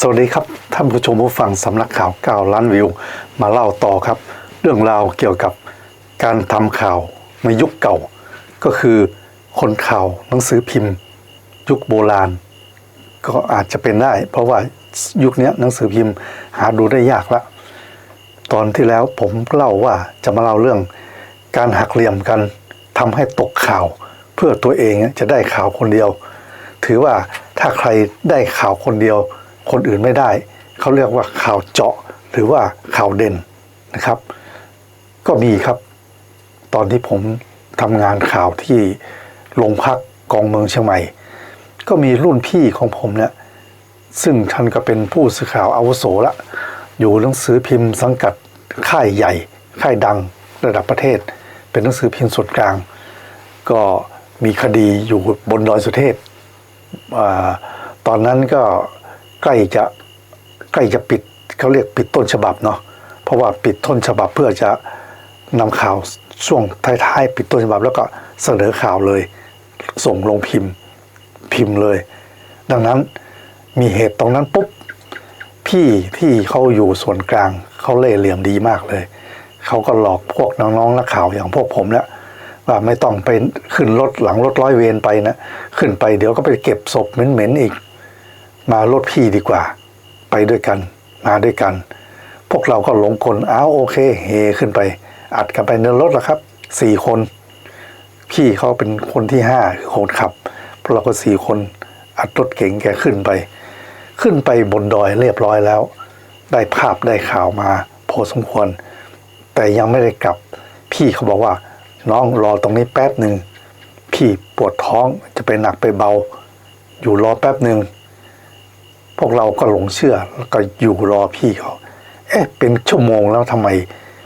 สวัสดีครับท่านผู้ชมผู้ฟังสำนักข่าวเก้าล้านวิว มาเล่าต่อครับ เรื่องราวเกี่ยวกับการทำข่าวในยุคเก่า ก็คือคนข่าวหนังสือพิมพ์ ยุคโบราณ ก็อาจจะเป็นได้ เพราะว่ายุคนี้หนังสือพิมพ์หาดูได้ยากละตอนที่แล้วผมเล่าว่าจะมาเล่าเรื่อง การหักเหลี่ยมกันทำให้ตกข่าว เพื่อตัวเองจะได้ข่าวคนเดียว ถือว่าถ้าใครได้ข่าวคนเดียว คนอื่นไม่ได้ เขาเรียกว่าข่าวเจาะหรือว่าข่าวเด่นนะครับ ก็มีครับ ตอนที่ผมทำงานข่าวที่โรงพักกองเมืองเชียงใหม่ ก็มีรุ่นพี่ของผมเนี่ยซึ่งท่านก็เป็นผู้สื่อข่าวอาวุโสละ อยู่หนังสือพิมพ์สังกัดค่ายใหญ่ ค่ายดังระดับประเทศ เป็นหนังสือพิมพ์ส่วนกลาง ก็มีคดีอยู่บนดอยสุเทพตอนนั้นก็ ใกล้จะใกล้จะปิดเขาเรียกปิดต้นฉบับเนาะเพราะว่าปิดต้นฉบับเพื่อจะนำข่าวช่วงท้ายๆปิดต้นฉบับแล้วก็เสนอข่าวเลย ส่งลงพิมพ์พิมพ์เลย ดังนั้นมีเหตุตรงนั้นปุ๊บพี่ที่เขาอยู่ส่วนกลางเขาเล่เหลี่ยมดีมากเลยเขาก็หลอกพวกน้องๆนักข่าวอย่างพวกผมเนี่ยว่าไม่ต้องไปขึ้นรถหลังรถร้อยเวรไปนะ ขึ้นไปเดี๋ยวก็ไปเก็บศพเหม็นๆอีก มารถพี่ดีกว่า ไปด้วยกัน มาด้วยกัน พวกเราก็หลงกลอ้าวโอเคเฮขึ้นไป อัดกันไปในรถละครับสี่คน พี่เขาเป็นคนที่ห้าคือคนขับพวกเราก็สี่คนอัดรถเก๋งแกขึ้นไป ขึ้นไปบนดอยเรียบร้อยแล้ว ได้ภาพได้ข่าวมาพอสมควร แต่ยังไม่ได้กลับ พี่เขาบอกว่า น้องรอตรงนี้แป๊บหนึ่งพี่ปวดท้องจะไปหนักไปเบา อยู่รอแป๊บหนึ่ง พวกเราก็หลงเชื่อแล้วก็อยู่รอพี่เขา เอ๊ะ เป็นชั่วโมงแล้วทำไม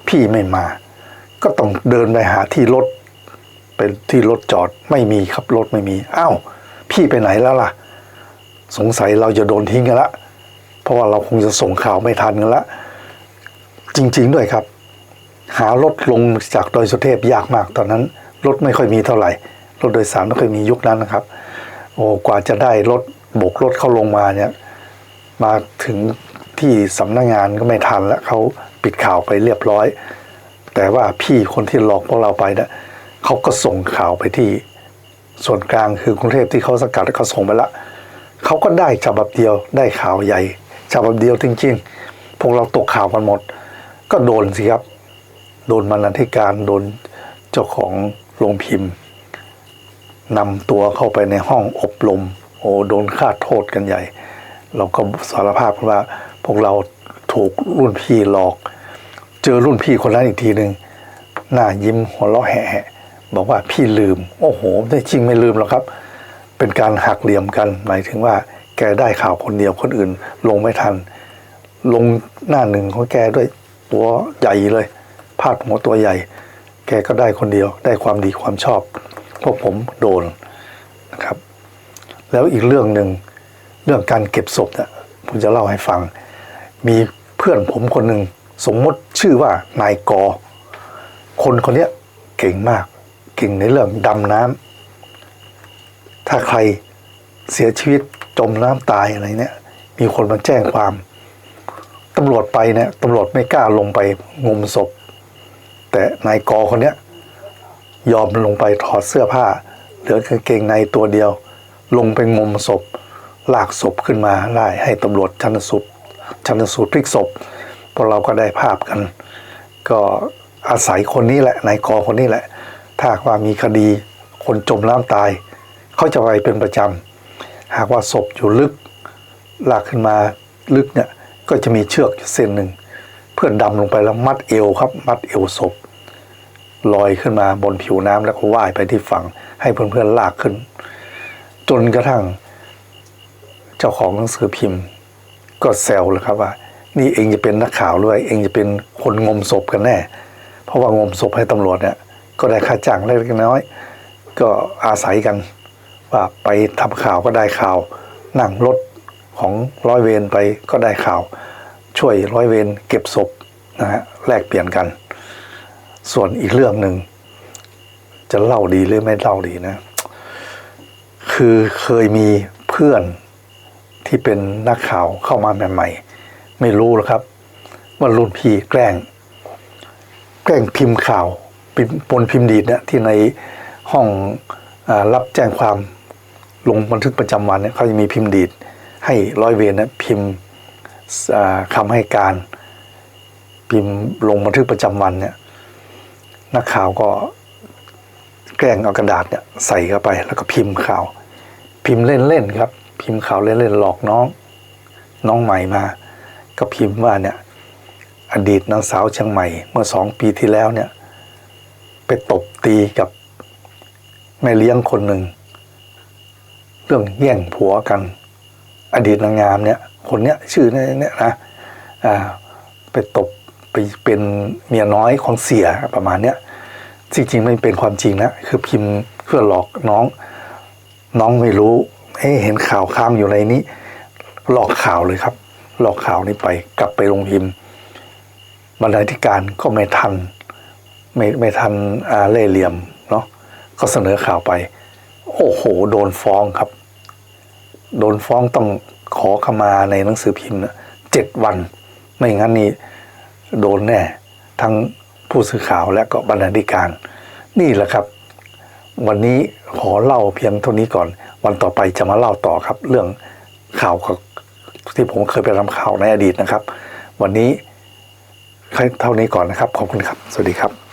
พี่ไม่มา ก็ต้องเดินไปหาที่รถเป็นที่รถจอดไม่มีครับรถไม่มีอ้าวพี่ไปไหนแล้วล่ะ สงสัยเราจะโดนทิ้งกันละเพราะว่าเราคงจะส่งข่าวไม่ทันกันละจริง ๆ ด้วยครับ หารถลงจากดอยสุเทพยากมากตอนนั้น รถไม่ค่อยมีเท่าไหร่รถโดยสารไม่ค่อยมียุคนั้นนะครับ โอ้กว่าจะได้รถบกรถเข้าลงมาเนี่ย มาถึงที่สำนักงงานก็ไม่ทันแล้วเขาปิดข่าวไปเรียบร้อย แต่ว่าพี่คนที่หลอกพวกเราไปเนะี่ยเขาก็ส่งข่าวไปที่ส่วนกลางคือกรุงเทพที่เขาสกัดเขาส่งไปละเขาก็ได้ฉบับเดียวได้ข่าวใหญ่ฉบับเดียวจริงๆพวกเราตกข่าวกันหมด ก็โดนสิครับ โดนบรรณาธิการโดนเจ้าของโรงพิมพ์นำตัวเข้าไปในห้องอบรมโอ้โดนฆ่าโทษกันใหญ่ เราก็สารภาพว่า พวกเราถูกรุ่นพี่หลอก เจอรุ่นพี่คนนั้นอีกทีหนึ่งหน้ายิ้มหัวเราะแหะบอกว่าพี่ลืม โอ้โหได้จริงไม่ลืมหรอกครับ เป็นการหักเหลี่ยมกัน หมายถึงว่า แกได้ข่าวคนเดียวคนอื่น ลงไม่ทัน ลงหน้าหนึ่งของแกด้วยตัวใหญ่เลยพาดหัวตัวใหญ่ แกก็ได้คนเดียว ได้ความดีความชอบ พวกผมโดนนะครับ แล้วอีกเรื่องหนึ่ง เรื่องการเก็บศพเนี่ยผมจะเล่าให้ฟัง มีเพื่อนผมคนหนึ่งสมมติชื่อว่านายกอ คนคนนี้เก่งมาก เก่งในเรื่องดำน้ำถ้าใครเสียชีวิตจมน้ำตายอะไรเนี่ย มีคนมาแจ้งความตำรวจไปเนี่ยตำรวจไม่กล้าลงไปงมศพ แต่นายกอคนเนี้ยยอมลงไปถอดเสื้อผ้า เหลือกางเกงในตัวเดียว ลงไปงมศพ ลากศพขึ้นมาได้ให้ตำรวจชันสูตรชันสูตรพลิกศพพวกเราก็ได้ภาพกัน ก็อาศัยคนนี้แหละนายกอคนนี้แหละ ถ้าหากว่ามีคดีคนจมน้ำตาย เขาจะไปเป็นประจำหากว่าศพอยู่ลึกลากขึ้นมาลึกเนี่ยก็จะมีเชือกเส้นหนึ่ง เพื่อนดำลงไปแล้วมัดเอวครับ มัดเอวศพลอยขึ้นมาบนผิวน้ำแล้วก็ว่ายไปที่ฝั่งให้เพื่อนๆลากขึ้น จนกระทั่ง เจ้าของหนังสือพิมพ์ ก็แซวเลยครับว่า นี่เองจะเป็นนักข่าวด้วยเองจะเป็นคนงมศพกันแน่ เพราะว่างมศพให้ตำรวจเนี่ยก็ได้ค่าจ้างเล็กน้อย ก็อาศัยกันว่าไปทำข่าวก็ได้ข่าว นั่งรถของร้อยเวรไปก็ได้ข่าว ช่วยร้อยเวรเก็บศพนะฮะแลกเปลี่ยนกัน ส่วนอีกเรื่องหนึ่งจะเล่าดีหรือไม่เล่าดีนะ คือเคยมีเพื่อน ที่เป็นนักข่าวเข้ามาใหม่ๆ ไม่รู้หรอกครับ ว่ารุ่นพี่แกล้ง แกล้งพิมพ์ข่าวปนพิมพ์ดีดเนี่ยที่ในห้องอรับแจ้งความลงบันทึกประจำวันเนี่ยเขาจะมีพิมพ์ดีดให้ร้อยเวรนะพิมพ์อ่าคำให้การ พิมพ์ลงบันทึกประจำวันเนี่ยนักข่าวก็แกล้งเอากระดาษเนี่ยใส่เข้าไป แล้วก็พิมพ์ข่าว พิมพ์เล่นๆครับ พิมพ์ข่าวเล่นๆหลอกน้อง น้องใหม่มา ก็พิมพ์ว่าเนี่ยอดีตนางสาวเชียงใหม่ เมื่อสองปีที่แล้วเนี่ย ไปตบตีกับแม่เลี้ยงคนหนึ่ง เรื่องแย่งผัวกัน อดีตนางงามเนี่ย คนเนี้ยชื่อเนี่ยเนี่ยนะอ่าไปตบไปเป็นเมียน้อยของเสียประมาณเนี้ยจริงๆไม่เป็นความจริงนะ คือพิมพ์เพื่อหลอกน้อง น้องไม่รู้ เอ๊ะเห็นข่าวค้างอยู่ในนี้ หลอกข่าวเลยครับ หลอกข่าวนี้ไป กลับไปลงพิมพ์บรรณาธิการก็ไม่ทัน ไม่ไม่ทันเล่เหลี่ยมเนาะก็เสนอข่าวไป โอ้โห โดนฟ้องครับ โดนฟ้องต้องขอขมาในหนังสือพิมพ์เจ็ดวัน ไม่งั้นนี่โดนแน่ ทั้งผู้สื่อข่าวและก็บรรณาธิการ นี่แหละครับ วันนี้ขอเล่าเพียงเท่านี้ก่อน วันต่อไปจะมาเล่าต่อครับ เรื่องข่าวที่ผมเคยไปทำข่าวในอดีตนะครับ วันนี้เท่านี้ก่อนนะครับ ขอบคุณครับ สวัสดีครับ